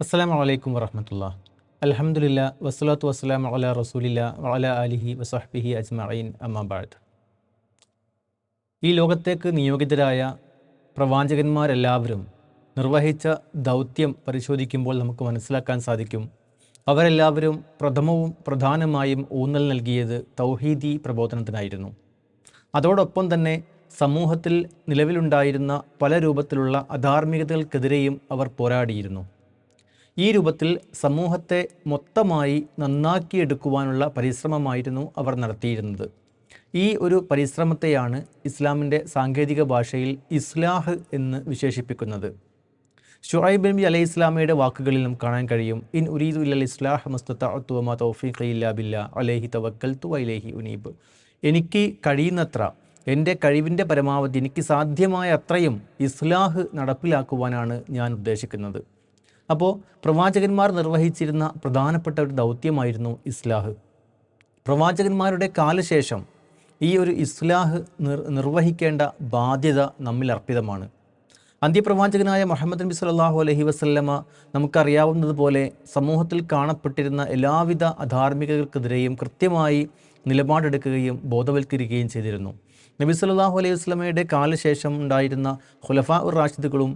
അസ്സാം വലൈക്കും വറഹമത്തുള്ള അലഹമുല്ല വസ്സലാത്തു വസ്സലാം അല റസൂലില്ല വല അലിഹി വസഹ്ബിഹി അജ്മഈൻ. അമ്മാബാദ് ഈ ലോകത്തേക്ക് നിയോഗിതരായ പ്രവാചകന്മാരെല്ലാവരും നിർവഹിച്ച ദൗത്യം പരിശോധിക്കുമ്പോൾ നമുക്ക് മനസ്സിലാക്കാൻ സാധിക്കും. അവരെല്ലാവരും പ്രഥമവും പ്രധാനമായും ഊന്നൽ നൽകിയത് തൗഹീദി പ്രബോധനത്തിനായിരുന്നു. അതോടൊപ്പം തന്നെ സമൂഹത്തിൽ നിലവിലുണ്ടായിരുന്ന പല രൂപത്തിലുള്ള അധാർമികതകൾക്കെതിരെയും അവർ പോരാടിയിരുന്നു. ഈ രൂപത്തിൽ സമൂഹത്തെ മൊത്തമായി നന്നാക്കിയെടുക്കുവാനുള്ള പരിശ്രമമായിരുന്നു അവർ നടത്തിയിരുന്നത്. ഈ ഒരു പരിശ്രമത്തെയാണ് ഇസ്ലാമിന്റെ സാങ്കേതിക ഭാഷയിൽ ഇസ്ലാഹ് എന്ന് വിശേഷിപ്പിക്കുന്നത്. ഷുറൈബ് നബി അലൈഹി ഇസ്ലാമയുടെ വാക്കുകളിൽ നമുക്ക് കാണാൻ കഴിയും ഇൻ ഉരീദു ഇല്ല ഇസ്ലാഹ് മസ്തത്തുവമ ബില്ല അലൈഹി തവക്കൽ തു അലൈഹി ഉനീബ്. എനിക്ക് കഴിയുന്നത്ര എന്റെ കഴിവിന്റെ പരമാവധി എനിക്ക് സാധ്യമായ അത്രയും ഇസ്ലാഹ് നടപ്പിലാക്കുവാനാണ് ഞാൻ ഉദ്ദേശിക്കുന്നത്. അപ്പോൾ പ്രവാചകന്മാർ നിർവഹിച്ചിരുന്ന പ്രധാനപ്പെട്ട ഒരു ദൗത്യമായിരുന്നു ഇസ്ലാഹ്. പ്രവാചകന്മാരുടെ കാലശേഷം ഈ ഒരു ഇസ്ലാഹ് നിർ നിർവഹിക്കേണ്ട ബാധ്യത നമ്മിൽ അർപ്പിതമാണ്. അന്ത്യപ്രവാചകനായ മുഹമ്മദ് നബി സല്ലല്ലാഹു അലഹി വസല്ലമ നമുക്കറിയാവുന്നതുപോലെ സമൂഹത്തിൽ കാണപ്പെട്ടിരുന്ന എല്ലാവിധ അധാർമികതകൾക്കെതിരെയും കൃത്യമായി നിലപാടെടുക്കുകയും ബോധവൽക്കരിക്കുകയും ചെയ്തിരുന്നു. നബി സല്ലല്ലാഹു അലൈഹി വസ്ലമയുടെ കാലശേഷം ഉണ്ടായിരുന്ന ഖുലഫ ഉർ റാഷിദുകളും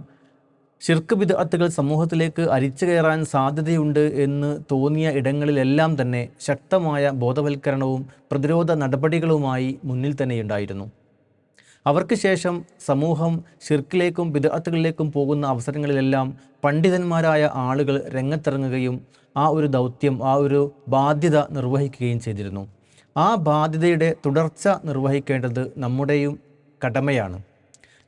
ഷിർക്ക് വിദഗ്ധകൾ സമൂഹത്തിലേക്ക് അരിച്ചു കയറാൻ സാധ്യതയുണ്ട് എന്ന് തോന്നിയ ഇടങ്ങളിലെല്ലാം തന്നെ ശക്തമായ ബോധവൽക്കരണവും പ്രതിരോധ നടപടികളുമായി മുന്നിൽ തന്നെയുണ്ടായിരുന്നു. അവർക്ക് ശേഷം സമൂഹം ഷിർക്കിലേക്കും വിദഗ്ധകളിലേക്കും പോകുന്ന അവസരങ്ങളിലെല്ലാം പണ്ഡിതന്മാരായ ആളുകൾ രംഗത്തിറങ്ങുകയും ആ ഒരു ദൗത്യം ആ ഒരു ബാധ്യത നിർവഹിക്കുകയും ചെയ്തിരുന്നു. ആ ബാധ്യതയുടെ തുടർച്ച നിർവഹിക്കേണ്ടത് നമ്മുടെയും കടമയാണ്.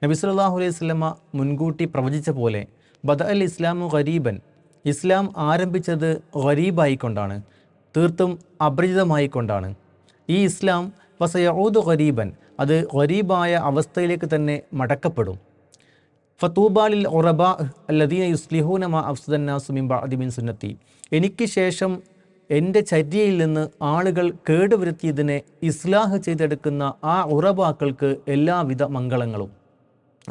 നബി സല്ലല്ലാഹു അലൈഹി വസല്ലമ മുൻകൂട്ടി പ്രവചിച്ച പോലെ ബദ അൽ ഇസ്ലാമു ഗരീബൻ. ഇസ്ലാം ആരംഭിച്ചത് ഗരീബായിക്കൊണ്ടാണ് തീർത്തും അപരിചിതമായിക്കൊണ്ടാണ്. ഈ ഇസ്ലാം വസയൂദ് ഗരീബൻ അത് ഗരീബായ അവസ്ഥയിലേക്ക് തന്നെ മടക്കപ്പെടും. ഫത്തൂബാലിൽ ഉറബ അല്ലദീന യുസ്ലിഹൂന മാ ബാദിമിൻ സുന്നത്തി. എനിക്ക് ശേഷം എന്റെ ചര്യയിൽ നിന്ന് ആളുകൾ കേടുവരുത്തിയതിനെ ഇസ്ലാഹ് ചെയ്തെടുക്കുന്ന ആ ഉറബാക്കൾക്ക് എല്ലാവിധ മംഗളങ്ങളും.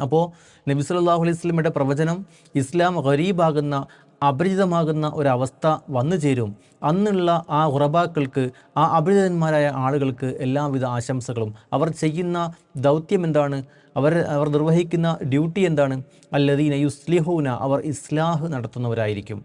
അപ്പോൾ നബി സല്ലല്ലാഹു അലൈഹി സ്വലമിയുടെ പ്രവചനം ഇസ്ലാം ഗരീബാകുന്ന അപരിചിതമാകുന്ന ഒരവസ്ഥ വന്നു ചേരും. അന്നുള്ള ആ ഉറബാക്കൾക്ക് ആ അപരിചിതന്മാരായ ആളുകൾക്ക് എല്ലാവിധ ആശംസകളും. അവർ ചെയ്യുന്ന ദൗത്യം എന്താണ്? അവർ അവർ നിർവഹിക്കുന്ന ഡ്യൂട്ടി എന്താണ്? അല്ലദീന യുസ്ലിഹൂന അവർ ഇസ്ലാഹ് നടത്തുന്നവരായിരിക്കും.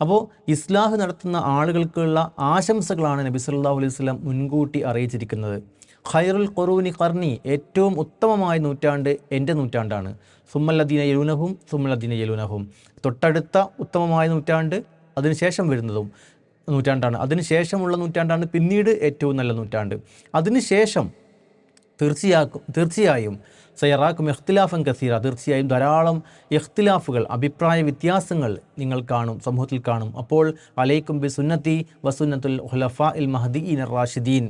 അപ്പോൾ ഇസ്ലാഹ് നടത്തുന്ന ആളുകൾക്കുള്ള ആശംസകളാണ് നബി സല്ലല്ലാഹു അലൈഹി വസല്ലം മുൻകൂട്ടി അറിയിച്ചിരിക്കുന്നത്. ഖൈറുൽ ഖുറൂനി കർണി ഏറ്റവും ഉത്തമമായ നൂറ്റാണ്ട് എന്റെ നൂറ്റാണ്ടാണ്. സുമ്മല്ലദീന യലുനഹും സുമ്മല്ലദീന യലുനഹും. തൊട്ടടുത്ത ഉത്തമമായ നൂറ്റാണ്ട് അതിനുശേഷം വരുന്നതും നൂറ്റാണ്ടാണ്. അതിനുശേഷമുള്ള നൂറ്റാണ്ടാണ് പിന്നീട് ഏറ്റവും നല്ല നൂറ്റാണ്ട്. അതിനുശേഷം തീർച്ചയാക്കും തീർച്ചയായും സയറാക്കും ഇഖ്തിലാഫൻ കസീറ. തീർച്ചയായും ധാരാളം ഇഖ്തിലാഫുകൾ അഭിപ്രായ വ്യത്യാസങ്ങൾ നിങ്ങൾ കാണും സമൂഹത്തിൽ കാണും. അപ്പോൾ അലൈക്കും ബി സുന്നത്തി വസുന്നത്തുൽ ഹുലഫ ഇൽ മഹദീൻ റാഷിദീൻ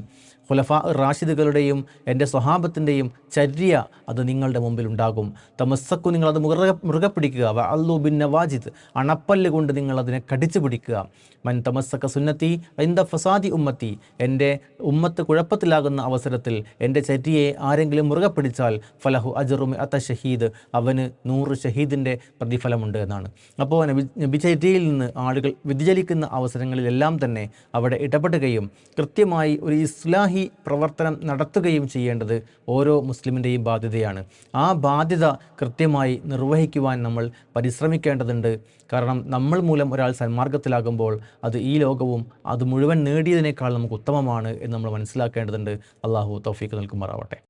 ഖുലഫ റാഷിദുകളുടെയും എന്റെ സ്വഹാബത്തിന്റെയും ചര്യ അത് നിങ്ങളുടെ മുമ്പിൽ ഉണ്ടാകും. തമസ്സക്കു നിങ്ങളത് മുറുകെ മുറുകെ പിടിക്കുക. വ ബിൻ നവാജിദ്. അണപ്പല്ല് കൊണ്ട് നിങ്ങൾ അതിനെ കടിച്ചു പിടിക്കുക. മൻ തമസ്സക്ക സുന്നത്തി എന്ത ഫസാദി ഉമ്മത്തി. എന്റെ ഉമ്മത്ത് കുഴപ്പത്തിലാകുന്ന അവസരത്തിൽ എന്റെ ചര്യയെ ആരെങ്കിലും മുറുകെ പിടിച്ചാൽ ഫലഹു അജറുമി അത്ത ഷഹീദ്. അവന് നൂറ് ഷഹീദിന്റെ പ്രതിഫലമുണ്ട് എന്നാണ്. അപ്പോൾ നബി നബിചര്യയിൽ നിന്ന് ആളുകൾ വ്യതിചലിക്കുന്ന അവസരങ്ങളിലെല്ലാം തന്നെ അവിടെ ഇടപെടുകയും കൃത്യമായി ഒരു ഇസ്ലാഹി പ്രവർത്തനം നടത്തുകയും ചെയ്യേണ്ടത് ഓരോ മുസ്ലിമിന്റെയും ബാധ്യതയാണ്. ആ ബാധ്യത കൃത്യമായി നിർവഹിക്കുവാൻ നമ്മൾ പരിശ്രമിക്കേണ്ടതുണ്ട്. കാരണം നമ്മൾ മൂലം ഒരാൾ സന്മാർഗത്തിലാകുമ്പോൾ അത് ഈ ലോകവും അത് മുഴുവൻ നേടിയതിനേക്കാൾ നമുക്ക് ഉത്തമമാണ് എന്ന് നമ്മൾ മനസ്സിലാക്കേണ്ടതുണ്ട്. അള്ളാഹു തൗഫീഖ് നൽകുമാറാവട്ടെ.